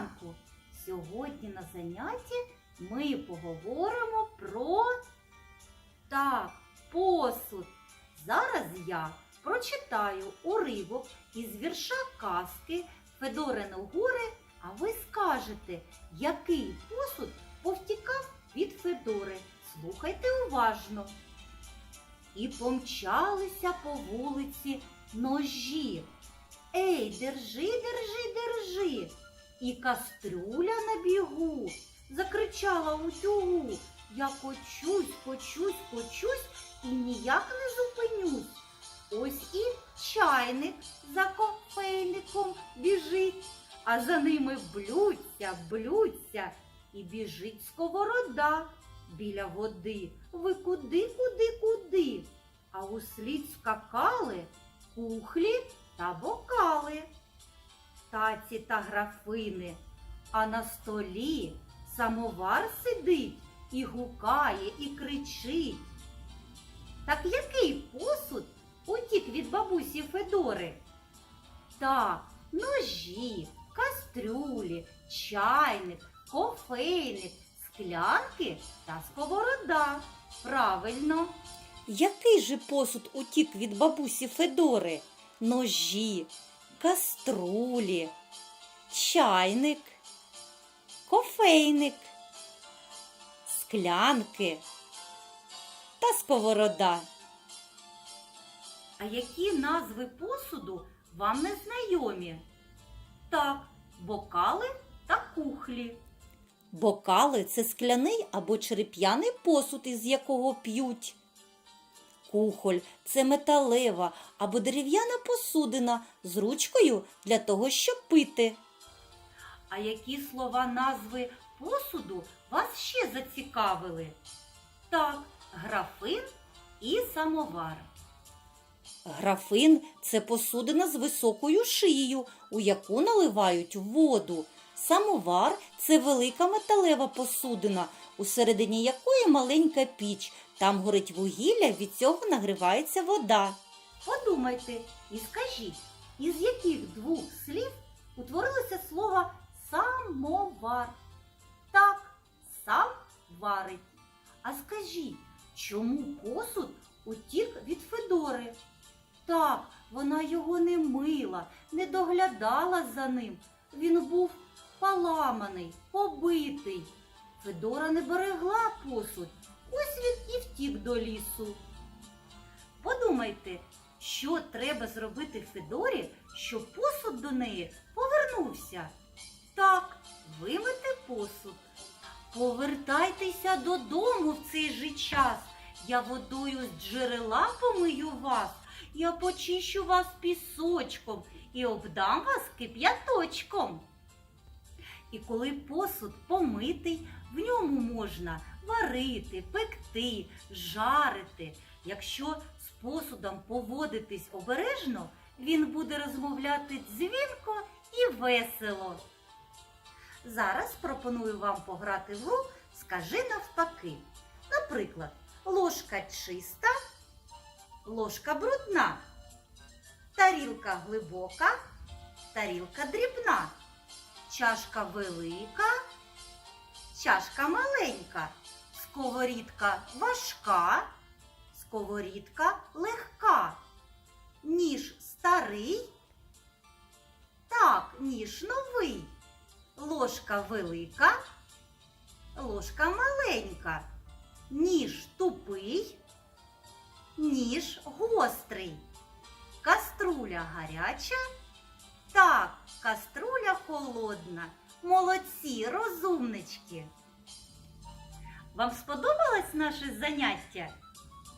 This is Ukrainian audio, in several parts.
ранку! Сьогодні на занятті ми поговоримо про так, посуд. Зараз я прочитаю уривок із вірша казки Федорино горе, а ви скажете, який посуд повтікав від Федори. Слухайте уважно. І помчалися по вулиці ножі. Ей, держи, держи, держи. І кастрюля на бігу закричала утюгу. Я кочусь, кочусь, кочусь і ніяк не зупинюсь. Ось і чайник за кофейником біжить, а за ними блються, блються, і біжить сковорода біля води. Ви куди, куди, куди? А услід скакали кухлі та бокали, таці та графини, а на столі самовар сидить і гукає, і кричить. Так який посуд утік від бабусі Федори? Так, ножі, кастрюлі, чайник, кофейник, склянки та сковорода. Правильно. Який же посуд утік від бабусі Федори? Ножі, каструлі, чайник, кофейник, склянки та сковорода. А які назви посуду вам не знайомі? Так, бокали та кухлі. Бокали це скляний або череп'яний посуд, із якого п'ють. Кухоль це металева або дерев'яна посудина з ручкою для того, щоб пити. А які слова назви посуду вас ще зацікавили? Так, графин і самовар. Графин це посудина з високою шиєю, у яку наливають воду. Самовар це велика металева посудина, усередині якої маленька піч. Там горить вугілля, від цього нагрівається вода. Подумайте і скажіть, із яких двох слів утворилося слово самовар? Так, сам варить. А скажіть, чому посуд утік від Федори? Так, вона його не мила, не доглядала за ним. Він був поламаний, побитий. Федора не берегла посуд. Ось і втік до лісу. Подумайте, що треба зробити Федорі, щоб посуд до неї повернувся. Так, вимити посуд. Повертайтеся додому в цей же час. Я водою з джерела помию вас, я почищу вас пісочком і обдам вас кип'яточком. І коли посуд помитий, в ньому можна варити, пекти, жарити. Якщо з посудом поводитись обережно, він буде розмовляти дзвінко і весело. Зараз пропоную вам пограти в гру Скажи навпаки. Наприклад, ложка чиста, ложка брудна, тарілка глибока, тарілка дрібна, чашка велика, чашка маленька, сковорідка важка, сковорідка легка, ніж старий, так, ніж новий, ложка велика, ложка маленька, ніж тупий, ніж гострий, каструля гаряча, так, каструля холодна. Молодці, розумнички. Вам сподобалось наше заняття?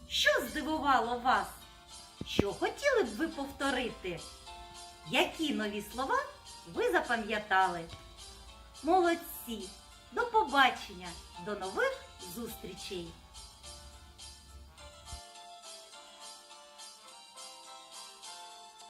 Що здивувало вас? Що хотіли б ви повторити? Які нові слова ви запам'ятали? Молодці! До побачення! До нових зустрічей!